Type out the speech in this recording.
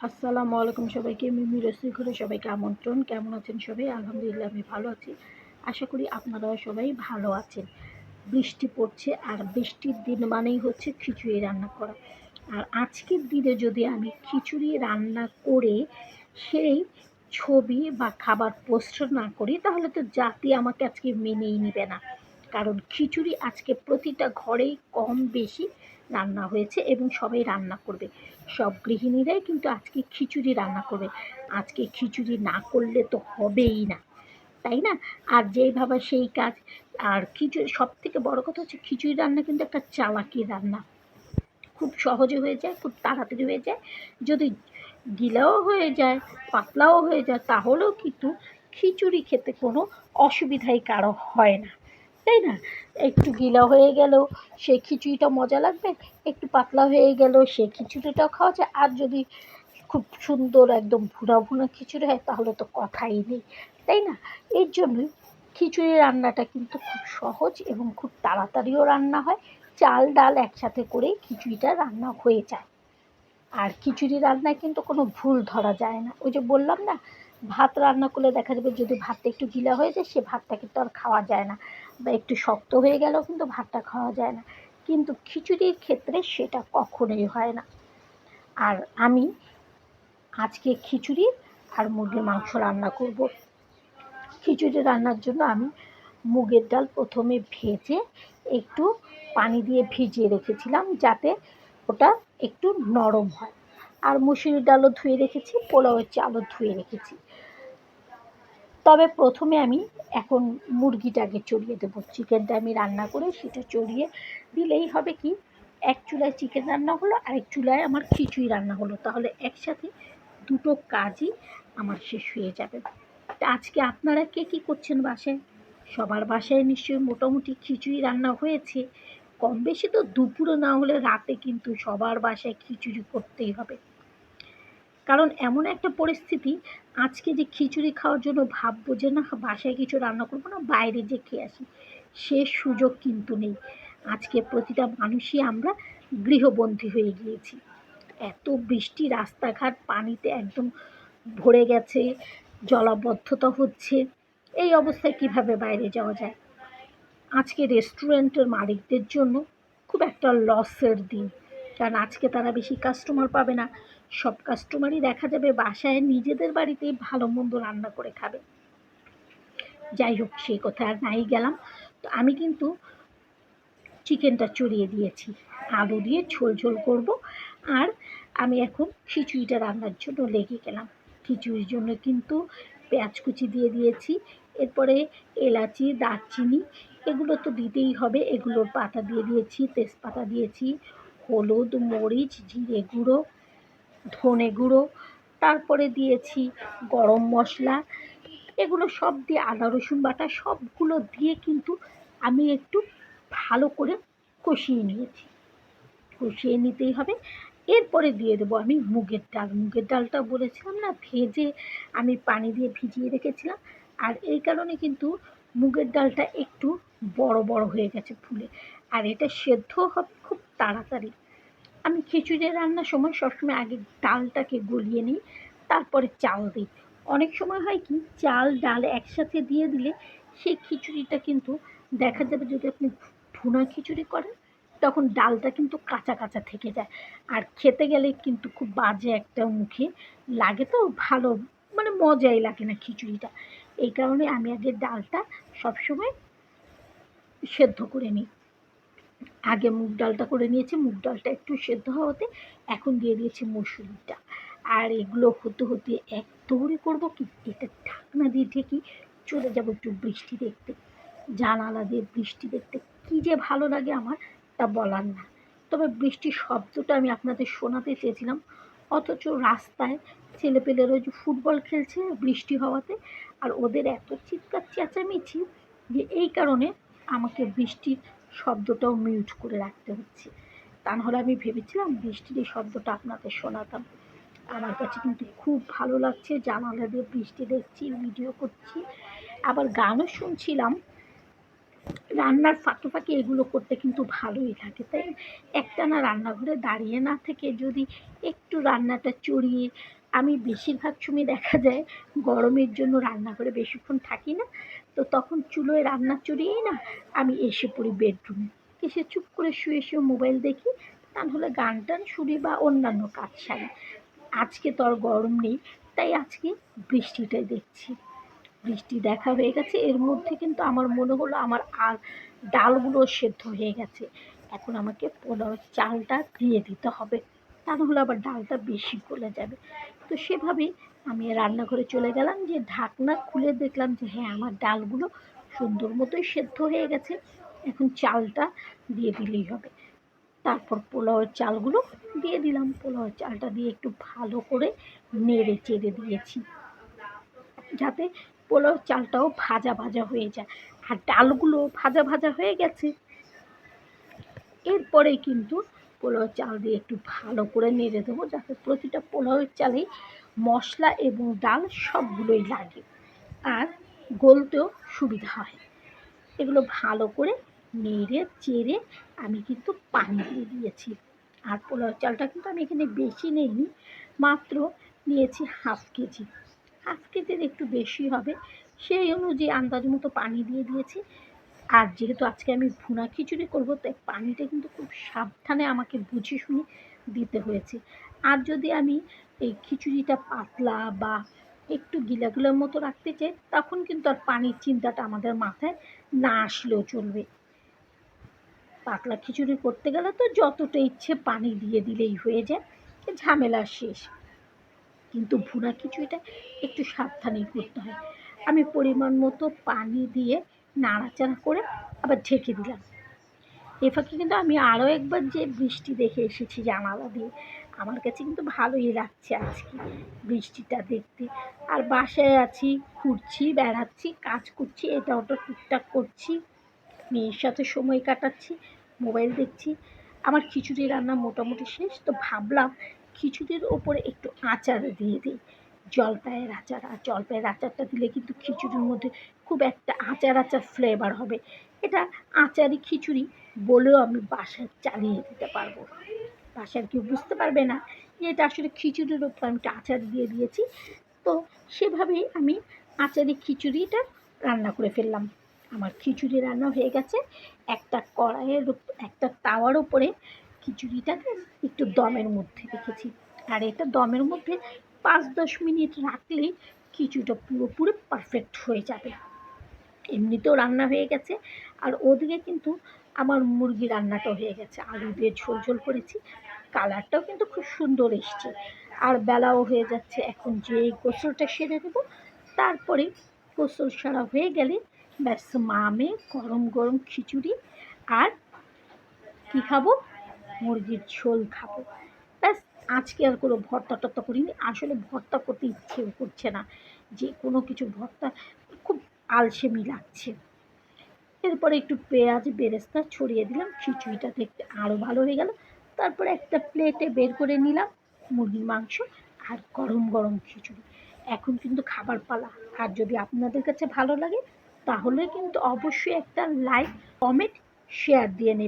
আসসালামু আলাইকুম সবাইকে। মিমি রসি ঘরে সবাইকে আমন্ত্রণ। কেমন আছেন সবাই? আলহামদুলিল্লাহ আমি ভালো আছি। আশা করি আপনারাও সবাই ভালো আছেন। বৃষ্টি পড়ছে আর বৃষ্টির দিন মানেই হচ্ছে খিচুড়ি রান্না করা। আর আজকের দিনে যদি আমি খিচুড়ি রান্না করে সেই ছবি বা খাবার পোস্ট না করি, তাহলে তো জাতি আমাকে আজকে মেনেই নিবে না। কারণ খিচুড়ি আজকে প্রতিটা ঘরেই কম বেশি রান্না হয়েছে এবং সবাই রান্না করবে। সব গৃহিণীরাই কিন্তু আজকে খিচুড়ি রান্না করবে আজকে খিচুড়ি না করলে তো হবেই না। তাই না? আর যেই ভাবা সেই কাজ। আর খিচুড়ি সব থেকে বড়ো কথা হচ্ছে খিচুড়ি রান্না কিন্তু একটা চালাকি রান্না। খুব সহজে হয়ে যায়, খুব তাড়াতাড়ি হয়ে যায়। যদি গিলাও হয়ে যায়, পাতলাও হয়ে যায়, তাহলেও কিন্তু খিচুড়ি খেতে কোনো অসুবিধাই কারও হয় না। তাই না? একটু গিলা হয়ে গেলেও সে খিচুড়িটা মজা লাগবে? একটু পাতলা হয়ে গেলেও সে খিচুড়িটাও খাওয়া যায়। আর যদি খুব সুন্দর একদম ভুনা ভুনা খিচুড়ি হয়, তাহলে তো কথাই নেই, তাই না? এর জন্যই খিচুড়ি রান্নাটা কিন্তু খুব সহজ এবং খুব তাড়াতাড়িও রান্না হয়। চাল, ডাল একসাথে করেই খিচুড়িটা রান্না হয়ে যায়। আর খিচুড়ি রান্নায় কিন্তু কোনো ভুল ধরা যায় না। ওই যে বললাম না ভাত রান্না করলে দেখা যাবে যদি ভাতটা একটু গিলা হয়ে যায়, সে ভাতটা কিন্তু আর খাওয়া যায় না। বা একটু শক্ত হয়ে গেলেও কিন্তু ভাতটা খাওয়া যায় না। কিন্তু খিচুড়ির ক্ষেত্রে সেটা কখনোই হয় না। আর আমি আজকে খিচুড়ি আর মুরগির মাংস রান্না করব। খিচুড়ি রান্নার জন্য আমি মুগের ডাল প্রথমে ভেজে একটু পানি দিয়ে ভিজিয়ে রেখেছিলাম যাতে ওটা একটু নরম হয়। আর মুসুরির ডালও ধুয়ে রেখেছি, পোলাওয়ের চালও ধুয়ে রেখেছি। তবে প্রথমে আমি এখন মুরগিটাকে চড়িয়ে দেবো। চিকেনটা আমি রান্না করে সেটা চড়িয়ে দিলেই হবে কি, এক চুলায় চিকেন রান্না হলো আর এক চুলায় আমার খিচুড়ি রান্না হলো। তাহলে একসাথে দুটো কাজই আমার শেষ হয়ে যাবে। তা আজকে আপনারা কে কী করছেন বাসায়? সবার বাসায় নিশ্চয়ই মোটামুটি খিচুড়ি রান্না হয়েছে। কম বেশি তো দুপুরে না হলে রাতে কিন্তু সবার বাসায় খিচুড়ি করতেই হবে। কারণ এমন একটা পরিস্থিতি, আজকে যে খিচুড়ি খাওয়ার জন্য ভাববো যে না, বাসায় কিছু রান্না করব না, বাইরে যে খেয়ে আসি, সে সুযোগ কিন্তু নেই। আজকে প্রতিটা মানুষই আমরা গৃহবন্দী হয়ে গিয়েছি। এত বৃষ্টি, রাস্তাঘাট, পানিতে একদম ভরে গেছে, জলাবদ্ধতা হচ্ছে, এই অবস্থায় কীভাবে বাইরে যাওয়া যায়? আজকে রেস্টুরেন্টের মালিকদের জন্য খুব একটা লসের দিন। কারণ আজকে তারা বেশি কাস্টমার পাবে না। সব কাস্টমারই দেখা যাবে বাসায় নিজেদের বাড়িতেই ভালো মন্দ রান্না করে খাবে। যাই হোক সেই কথা আর নাই গেলাম। তো আমি কিন্তু চিকেনটা চড়িয়ে দিয়েছি। আলু দিয়ে ঝোল ঝোল করব। আর আমি এখন খিচুড়িটা রান্নার জন্য লেগে গেলাম। খিচুড়ির জন্য কিন্তু পেঁয়াজ কুচি দিয়ে দিয়েছি। এরপরে এলাচি, দারচিনি, এগুলো তো দিতেই হবে। এগুলোর পাতা দিয়ে দিয়েছি, তেজপাতা দিয়েছি হলুদ, মরিচ, জিরে গুঁড়ো, ধনে গুঁড়ো, তারপরে দিয়েছি গরম মশলা। এগুলো সব দিয়ে আদা, রসুন বাটা সবগুলো দিয়ে কিন্তু আমি একটু ভালো করে কষিয়ে নিয়েছি। কষিয়ে নিতেই হবে। এরপরে দিয়ে দেবো আমি মুগের ডাল। মুগের ডালটা বলেছিলাম না, ভেজে আমি পানি দিয়ে ভিজিয়ে রেখেছিলাম। আর এই কারণে কিন্তু মুগের ডালটা একটু বড় বড় হয়ে গেছে ফুলে। আর এটা সেদ্ধ হবে খুব তাড়াতাড়ি। আমি খিচুড়ি রান্নার সময় সবসময় আগে ডালটাকে গলিয়ে নিই, তারপরে চাল দিই। অনেক সময় হয় কি, চাল, ডাল একসাথে দিয়ে দিলে সেই খিচুড়িটা কিন্তু দেখা যাবে যদি আপনি ভুনা খিচুড়ি করেন, তখন ডালটা কিন্তু কাঁচা কাঁচা থেকে যায়। আর খেতে গেলে কিন্তু খুব বাজে একটা মুখে লাগে তো, ভালো মানে মজাই লাগে না খিচুড়িটা। এই কারণে আমি আগে ডালটা সবসময় সেদ্ধ করে নিই। আগে মুগ ডালটা করে নিয়েছি, মুগ ডালটা একটু সেদ্ধ হওয়াতে এখন দিয়ে দিয়েছি মুসুরিটা। আর এগুলো হতে হতে এক দৌড়ে করব কি? এটা ঢাকনা দিয়ে ঢেকে চলে যাব একটু বৃষ্টি দেখতে। জানালা দিয়ে বৃষ্টি দেখতে। কী যে ভালো লাগে আমার তা বলার না। তবে বৃষ্টির শব্দটা আমি আপনাদের শোনাতে চেয়েছিলাম। অথচ রাস্তায় ছেলেপেলেরা যে ফুটবল খেলছে বৃষ্টি হওয়াতে, আর ওদের এত চিৎকার চেঁচামেচি যে এই কারণে আমাকে বৃষ্টির শব্দটাও মিউট করে রাখতে হচ্ছে। তা নাহলে আমি ভেবেছিলাম, বৃষ্টির এই শব্দটা আপনাদের শোনাতাম। আমার কাছে কিন্তু খুব ভালো লাগছে, জানালা দিয়ে বৃষ্টি দেখছি ভিডিও করছি। আবার গানও শুনছিলাম। রান্নার ফাঁকে ফাঁকে এগুলো করতে কিন্তু ভালোই লাগে, তাই একটানা রান্নাঘরে দাঁড়িয়ে না থেকে যদি একটু রান্নাটা চড়িয়ে, আমি বেশিরভাগ সময় দেখা যায় গরমের জন্য রান্নাঘরে বেশিক্ষণ থাকি না। তো তখন চুলোয় রান্না চড়িয়েই না আমি এসে পড়ি বেডরুমে এসে চুপ করে শুয়ে শুয়ে মোবাইল দেখি, তা হলে গান টান শুনি বা অন্যান্য কাজ সারি। আজকে তো আর গরম নেই, তাই আজকে বৃষ্টিটাই দেখছি। বৃষ্টি দেখা হয়ে গেছে, এর মধ্যে কিন্তু আমার মনে হলো আমার আর ডালগুলো সেদ্ধ হয়ে গেছে। এখন আমাকে পোলাও চালটা দিয়ে দিতে হবে। তা নাহলে আবার ডালটা বেশি গলে যাবে। তো সেভাবেই আমি রান্নাঘরে চলে গেলাম, যে ঢাকনা খুলে দেখলাম যে হ্যাঁ আমার ডালগুলো সুন্দর মতোই সেদ্ধ হয়ে গেছে। এখন চালটা দিয়ে দিলেই হবে। তারপর পোলাওয়ের চালগুলো দিয়ে দিলাম। পোলাওয়ের চালটা দিয়ে একটু ভালো করে নেড়ে চেড়ে দিয়েছি। যাতে পোলাও চালটাও ভাজা ভাজা হয়ে যায়। আর ডালগুলো ভাজা ভাজা হয়ে গেছে। এরপরে কিন্তু পোলাও চাল দিয়ে একটু ভালো করে নেড়ে দেবো যাতে প্রতিটা পোলাওয়ের চালেই মশলা এবং ডাল সবগুলোই লাগে আর গলতেও সুবিধা হয়। এগুলো ভালো করে নেড়ে চেড়ে আমি কিন্তু পানি দিয়ে দিয়েছি। আর পোলাও চালটা কিন্তু আমি এখানে বেশি নেইনি, মাত্র নিয়েছি হাফ কেজি। হাফ কেজির একটু বেশি হবে। সেই অনুযায়ী আন্দাজ মতো পানি দিয়ে দিয়েছি। আর যেহেতু আজকে আমি ভুনা খিচুড়ি করব, তাই পানিটা কিন্তু খুব সাবধানে আমাকে বুঝে শুনে দিতে হয়েছে। আর যদি আমি এই খিচুড়িটা পাতলা বা একটু গিলাগুলোর মতো রাখতে চাই, তখন কিন্তু আর পানির চিন্তাটা আমাদের মাথায় না আসলেও চলবে। পাতলা খিচুড়ি করতে গেলে তো যতটা ইচ্ছে পানি দিয়ে দিলেই হয়ে যায় ঝামেলা শেষ। কিন্তু ভুনা খিচুড়িটা একটু সাবধানেই করতে হয়। আমি পরিমাণ মতো পানি দিয়ে নাড়াচাড়া করে আবার ঢেকে দিলাম। এ ফাঁকে কিন্তু আমি আরও একবার যে বৃষ্টি দেখে এসেছি জানালা দিয়ে, আমার কাছে কিন্তু ভালোই লাগছে আজকে বৃষ্টিটা দেখতে। আর বাসায় আছি, ঘুরছি, বেড়াচ্ছি, কাজ করছি, এটা ওটা টুকটাক করছি, মেয়ের সাথে সময় কাটাচ্ছি, মোবাইল দেখছি। আমার খিচুড়ি রান্না মোটামুটি শেষ, তো ভাবলাম খিচুড়ির ওপরে একটু আচার দিয়ে দিই। জলপাইয়ের আচার, আর জলপাইয়ের আচারটা দিলে কিন্তু খিচুড়ির মধ্যে খুব একটা আচার আচার ফ্লেভার হবে। এটা আচারি খিচুড়ি বলেও আমি বাসায় চালিয়ে দিতে পারব। বাসার কেউ বুঝতে পারবে না যে এটা আসলে খিচুড়ির ওপর আমি একটা আচার দিয়ে দিয়েছি। তো সেভাবেই আমি আচারি খিচুড়িটা রান্না করে ফেললাম। আমার খিচুড়ি রান্না হয়ে গেছে। একটা কড়াইয়ের একটা তাওয়ার উপরে খিচুড়িটাকে একটু দমের মধ্যে রেখেছি। আর এটা দমের মধ্যে পাঁচ দশ মিনিট রাখলেই খিচুড়িটা পুরোপুরি পারফেক্ট হয়ে যাবে। এমনিতেও রান্না হয়ে গেছে, আর ওদিকে কিন্তু আমার মুরগি রান্নাটাও হয়ে গেছে। আলু দিয়ে ঝোল ঝোল করেছি, কালারটাও কিন্তু খুব সুন্দর এসছে। আর বেলাও হয়ে যাচ্ছে, এখন যে গোসলটা সেরে দেবো তারপরে গোসল সারা হয়ে গেলে ব্যাস মামে গরম গরম খিচুড়ি আর কী খাব? মুরগির ঝোল খাব। আজকে আর কোনো ভর্তা টর্তা করিনি। আসলে ভর্তা করতে ইচ্ছেও করছে না। যে কোনো কিছু ভর্তা খুব আলসেমি লাগছে। এরপরে একটু পেঁয়াজ, বেরেস্তা ছড়িয়ে দিলাম। খিচুড়িটা দেখতে আরও ভালো হয়ে গেল। তারপরে একটা প্লেটে বের করে নিলাম মুরগির মাংস আর গরম গরম খিচুড়ি। এখন কিন্তু খাবার পালা। আর যদি আপনাদের কাছে ভালো লাগে, তাহলে কিন্তু অবশ্যই একটা লাইক কমেন্ট শেয়ার দিয়ে নেবেন।